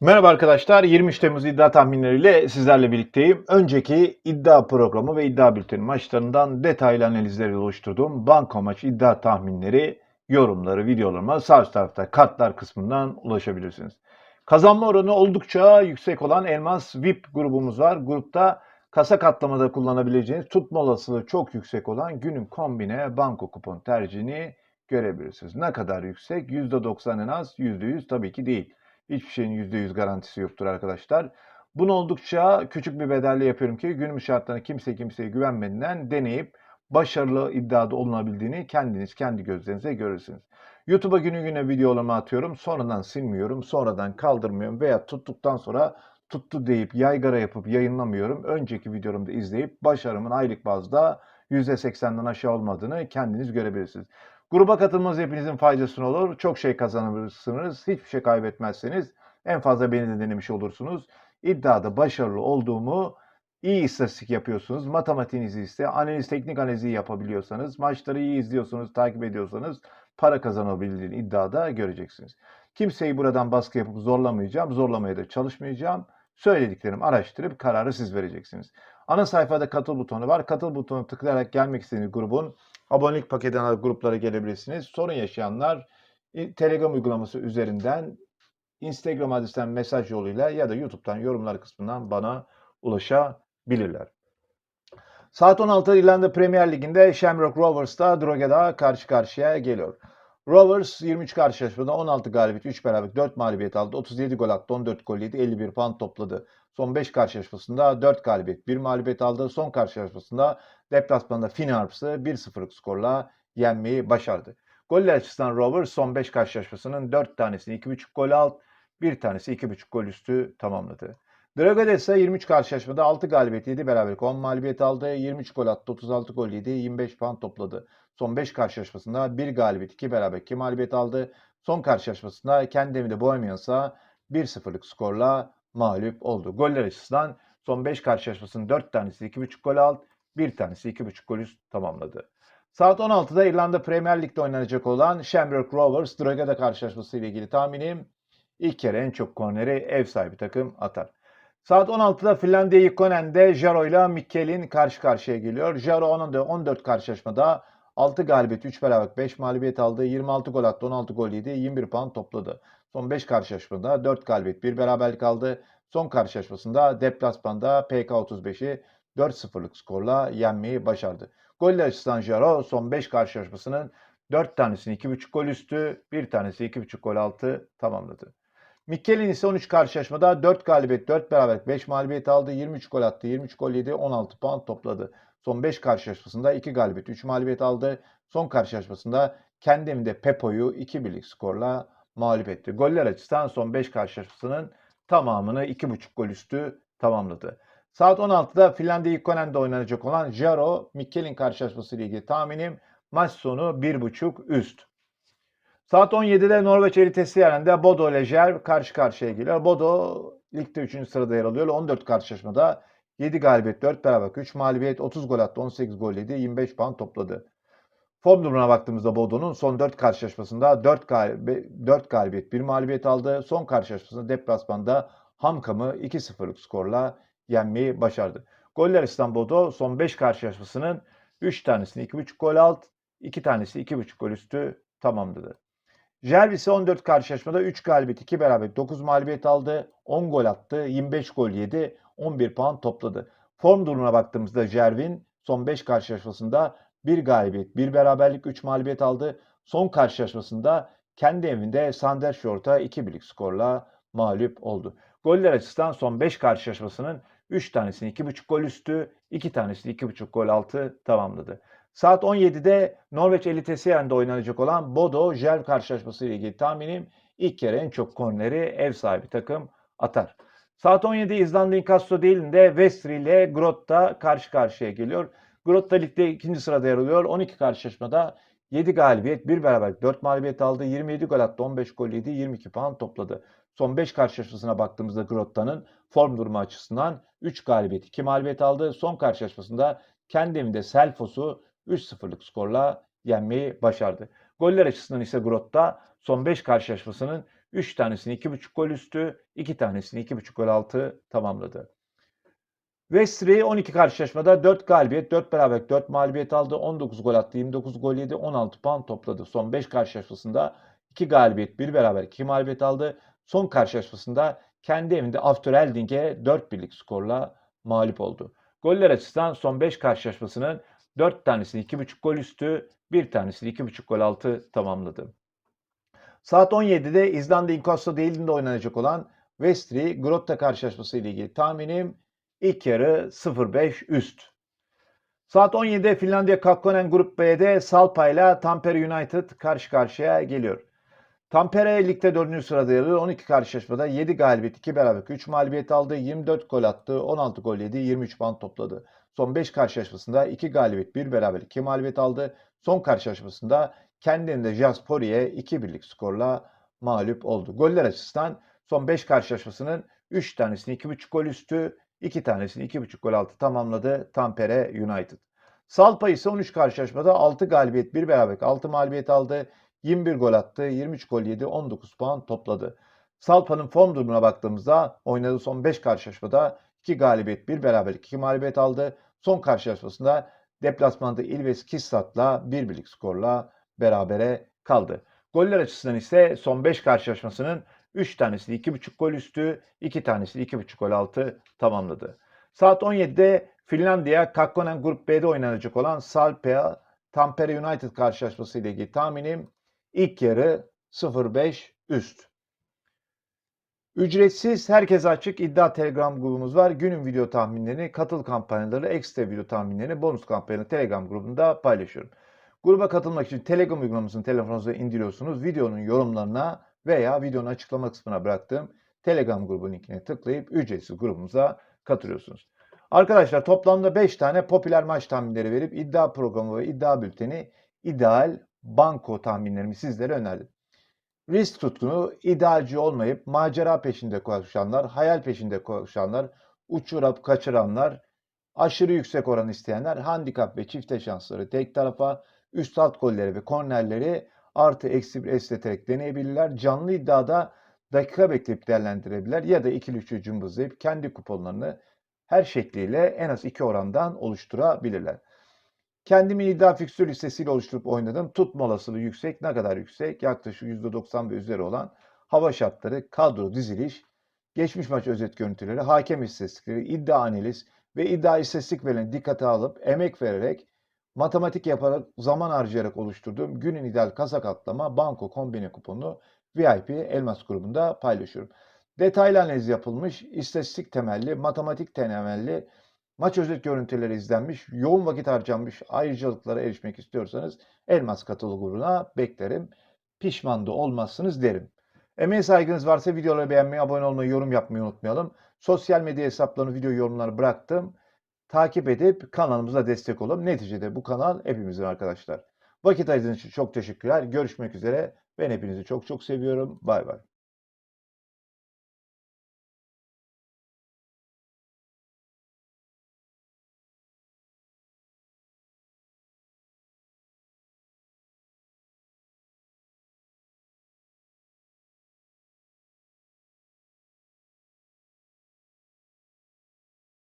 Merhaba arkadaşlar. 23 Temmuz iddia tahminleriyle sizlerle birlikteyim. Önceki iddia programı ve iddia bülteni maçlarından detaylı analizleri oluşturduğum banko maç iddia tahminleri, yorumları, videolarıma sağ tarafta kartlar kısmından ulaşabilirsiniz. Kazanma oranı oldukça yüksek olan Elmas VIP grubumuz var. Grupta kasa katlamada kullanabileceğiniz tutma olasılığı çok yüksek olan günün kombine banko kupon tercihini görebilirsiniz. Ne kadar yüksek? %90 en az, %100 tabii ki değil. Hiçbir şeyin %100 garantisi yoktur arkadaşlar. Bunu oldukça küçük bir bedelle yapıyorum ki günümüz şartlarında kimse kimseye güvenmediğinden deneyip başarılı iddiada olunabildiğini kendiniz kendi gözlerinize görürsünüz. YouTube'a günü güne videolarımı atıyorum. Sonradan silmiyorum. Sonradan kaldırmıyorum. Veya tuttuktan sonra tuttu deyip yaygara yapıp yayınlamıyorum. Önceki videolarımda izleyip başarımın aylık bazda %80'den aşağı olmadığını kendiniz görebilirsiniz. Gruba katılmanız hepinizin faydasına olur. Çok şey kazanırsınız. Hiçbir şey kaybetmezseniz en fazla beni de denemiş olursunuz. İddiada başarılı olduğumu iyi istatistik yapıyorsunuz. Matematiğinizi ise analiz, teknik analizi yapabiliyorsanız, maçları iyi izliyorsunuz, takip ediyorsanız para kazanabildiğini iddiada göreceksiniz. Kimseyi buradan baskı yapıp zorlamayacağım. Zorlamaya da çalışmayacağım. Söylediklerimi araştırıp kararı siz vereceksiniz. Ana sayfada katıl butonu var. Katıl butonu tıklayarak gelmek istediğiniz grubun abonelik paketinden gruplara gelebilirsiniz. Sorun yaşayanlar Telegram uygulaması üzerinden Instagram adresinden mesaj yoluyla ya da YouTube'dan yorumlar kısmından bana ulaşabilirler. Saat 16'da İrlanda Premier Ligi'nde Shamrock Rovers'ta Drogheda karşı karşıya geliyor. Rovers 23 karşılaşmada 16 galibiyet, 3 beraberlik, 4 mağlubiyet aldı. 37 gol attı, 14 gol yedi, 51 puan topladı. Son 5 karşılaşmasında 4 galibiyet, 1 mağlubiyet aldı. Son karşılaşmasında deplasmanda Finarps'ı 1-0'lık skorla yenmeyi başardı. Goller açısından Rovers son 5 karşılaşmasının 4 tanesini 2.5 gol alt, 1 tanesi 2.5 gol üstü tamamladı. İse 23 karşılaşmada 6 galibiyet 7 beraberlik 10 mağlubiyet aldı. 23 gol attı, 36 gol yedi, 25 puan topladı. Son 5 karşılaşmasında 1 galibiyet 2 beraber 2 mağlubiyet aldı. Son karşılaşmasında kendi evinde Bohemians'a 1-0'lık skorla mağlup oldu. Goller açısından son 5 karşılaşmasının 4 tanesi 2.5 gol alt, 1 tanesi 2.5 gol üst tamamladı. Saat 16'da İrlanda Premier Lig'de oynanacak olan Shamrock Rovers Drogheda karşılaşması ile ilgili tahminim ilk kere en çok korneri ev sahibi takım atar. Saat 16'da Finlandiya Ikonen'de Jaro ile Mikkel'in karşı karşıya geliyor. Jaro 14 karşılaşmada 6 galibiyet, 3 beraberlik, 5 mağlubiyet aldı. 26 gol attı, 16 gol yedi, 21 puan topladı. Son 5 karşılaşmada 4 galibiyet, 1 beraberlik aldı. Son karşılaşmasında deplasmanda PK35'i 4-0'lık skorla yenmeyi başardı. Goller açısından Jaro son 5 karşılaşmasının 4 tanesini 2.5 gol üstü, 1 tanesi 2.5 gol altı tamamladı. Mikkelin ise 13 karşılaşmada 4 galibiyet, 4 beraberlik, 5 mağlubiyet aldı. 23 gol attı, 23 gol yedi, 16 puan topladı. Son 5 karşılaşmasında 2 galibiyet, 3 mağlubiyet aldı. Son karşılaşmasında kendi evinde Pepo'yu 2 birlik skorla mağlup etti. Goller açısından son 5 karşılaşmasının tamamını 2.5 gol üstü tamamladı. Saat 16'da Finlandiya Ikonen'de oynanacak olan Jaro Mikkelin karşılaşması ile ilgili tahminim maç sonu 1.5 üst. Saat 17'de Norveç elitesi yerinde Bodo ile karşı karşıya geliyor. Bodo ligde 3. sırada yer alıyor. 14 karşılaşmada 7 galibiyet, 4 beraber, 3 mağlubiyet, 30 gol attı, 18 gol yedi, 25 puan topladı. Form durumuna baktığımızda Bodo'nun son 4 karşılaşmasında 4, galibiyet, 4 galibiyet, 1 mağlubiyet aldı. Son karşılaşmasında deplasmanda Hamkam'ı 2-0'lık skorla yenmeyi başardı. Goller Bodo son 5 karşılaşmasının 3 tanesini 2.5 gol alt, 2 tanesi 2.5 gol üstü tamamladı. Jerv ise 14 karşılaşmada 3 galibiyet, 2 beraber 9 mağlubiyet aldı. 10 gol attı, 25 gol yedi, 11 puan topladı. Form durumuna baktığımızda Jervin son 5 karşılaşmasında 1 galibiyet, 1 beraberlik, 3 mağlubiyet aldı. Son karşılaşmasında kendi evinde Sander Short'a 2 birlik skorla mağlup oldu. Goller açısından son 5 karşılaşmasının 3 tanesini 2.5 gol üstü, 2 tanesini 2.5 gol altı tamamladı. Saat 17'de Norveç elitesi yerinde oynanacak olan Bodo Jerv karşılaşması ile ilgili tahminim ilk kere en çok korneri ev sahibi takım atar. Saat 17 İzlanda İnkasso değilinde Vestri ile Grotta karşı karşıya geliyor. Grotta ligde ikinci sırada yer alıyor. 12 karşılaşmada 7 galibiyet, 1 beraberlik, 4 mağlubiyet aldı. 27 gol attı, 15 gol yedi, 22 puan topladı. Son 5 karşılaşmasına baktığımızda Grotta'nın form durumu açısından 3 galibiyet, 2 mağlubiyet aldı. Son karşılaşmasında kendi evinde Selfos'u 3-0'lık skorla yenmeyi başardı. Goller açısından ise Grotta son 5 karşılaşmasının 3 tanesini 2.5 gol üstü, 2 tanesini 2.5 gol altı tamamladı. Wesley 12 karşılaşmada 4 galibiyet, 4 beraberlik, 4 mağlubiyet aldı. 19 gol attı, 29 gol yedi, 16 puan topladı. Son 5 karşılaşmasında 2 galibiyet, 1 beraberlik, 2 mağlubiyet aldı. Son karşılaşmasında kendi evinde After Elding'e 4 birlik skorla mağlup oldu. Goller açısından son 5 karşılaşmasının 4 tanesini 2.5 gol üstü, 1 tanesini 2.5 gol altı tamamladı. Saat 17'de İzlanda Inkosta değilinde oynanacak olan Westry Grotta karşılaşması ile ilgili tahminim ilk yarı 0-5 üst. Saat 17'de Finlandiya Kakkonen Grup B'de Salpa ile Tampere United karşı karşıya geliyor. Tampere ligde 4. sırada yer alıyor. 12 karşılaşmada 7 galibiyet, 2 beraberlik, 3 mağlubiyet aldı. 24 gol attı, 16 gol yedi, 23 puan topladı. Son 5 karşılaşmasında 2 galibiyet, 1 beraberlik, 2 mağlubiyet aldı. Son karşılaşmasında kendinde Jaspori'ye 2 birlik skorla mağlup oldu. Goller açısından son 5 karşılaşmasının 3 tanesini 2.5 gol üstü, 2 tanesini 2.5 gol altı tamamladı Tampere United. Salpa ise 13 karşılaşmada 6 galibiyet, 1 beraberlik, 6 mağlubiyet aldı. 21 gol attı, 23 gol yedi, 19 puan topladı. Salpa'nın form durumuna baktığımızda oynadığı son 5 karşılaşmada 2 galibiyet, 1 beraberlik, 2 mağlubiyet aldı. Son karşılaşmasında deplasmanda Ilves Kissat'la 1 birlik skorla berabere kaldı. Goller açısından ise son 5 karşılaşmasının 3 tanesi 2.5 gol üstü, 2 tanesi 2.5 gol altı tamamladı. Saat 17'de Finlandiya Kakkonen Grup B'de oynanacak olan Salpea Tampere United karşılaşması ile ilgili tahminim ilk yarı 0-5 üst. Ücretsiz, herkese açık iddia telegram grubumuz var. Günün video tahminlerini, katıl kampanyaları, ekstra video tahminlerini, bonus kampanyaları telegram grubunda paylaşıyorum. Gruba katılmak için telegram uygulamasını telefonunuza indiriyorsunuz. Videonun yorumlarına veya videonun açıklama kısmına bıraktığım telegram grubu linkine tıklayıp ücretsiz grubumuza katılıyorsunuz. Arkadaşlar toplamda 5 tane popüler maç tahminleri verip iddia programı ve iddia bülteni ideal banko tahminlerimi sizlere önerdim. Risk tutkunu, idealci olmayıp macera peşinde koşanlar, hayal peşinde koşanlar, uçurup kaçıranlar, aşırı yüksek oran isteyenler, handikap ve çifte şansları tek tarafa, üst alt golleri ve kornerleri artı eksi bir esneterek deneyebilirler. Canlı iddiada dakika bekleyip değerlendirebilirler ya da ikili üçlü cımbızlayıp kendi kuponlarını her şekliyle en az iki orandan oluşturabilirler. Kendimin iddia fikstür listesiyle oluşturup oynadım. Tutma olasılığı yüksek. Ne kadar yüksek? Yaklaşık %90 ve üzeri olan hava şartları, kadro diziliş, geçmiş maç özet görüntüleri, hakem istatistikleri, iddia analiz ve iddia istatistik verilen dikkate alıp emek vererek matematik yaparak zaman harcayarak oluşturduğum günün ideal kazak atlama banko kombine kuponu VIP Elmas grubunda paylaşıyorum. Detaylı analiz yapılmış, istatistik temelli, matematik temelli maç özet görüntüleri izlenmiş, yoğun vakit harcanmış ayrıcalıklara erişmek istiyorsanız Elmas Katılı beklerim. Pişman da olmazsınız derim. Emeğe saygınız varsa videoları beğenmeyi, abone olmayı, yorum yapmayı unutmayalım. Sosyal medya hesaplarını, video yorumları bıraktım. Takip edip kanalımıza destek olun. Neticede bu kanal hepimizin arkadaşlar. Vakit ayırdığınız için çok teşekkürler. Görüşmek üzere. Ben hepinizi çok çok seviyorum. Bay bay.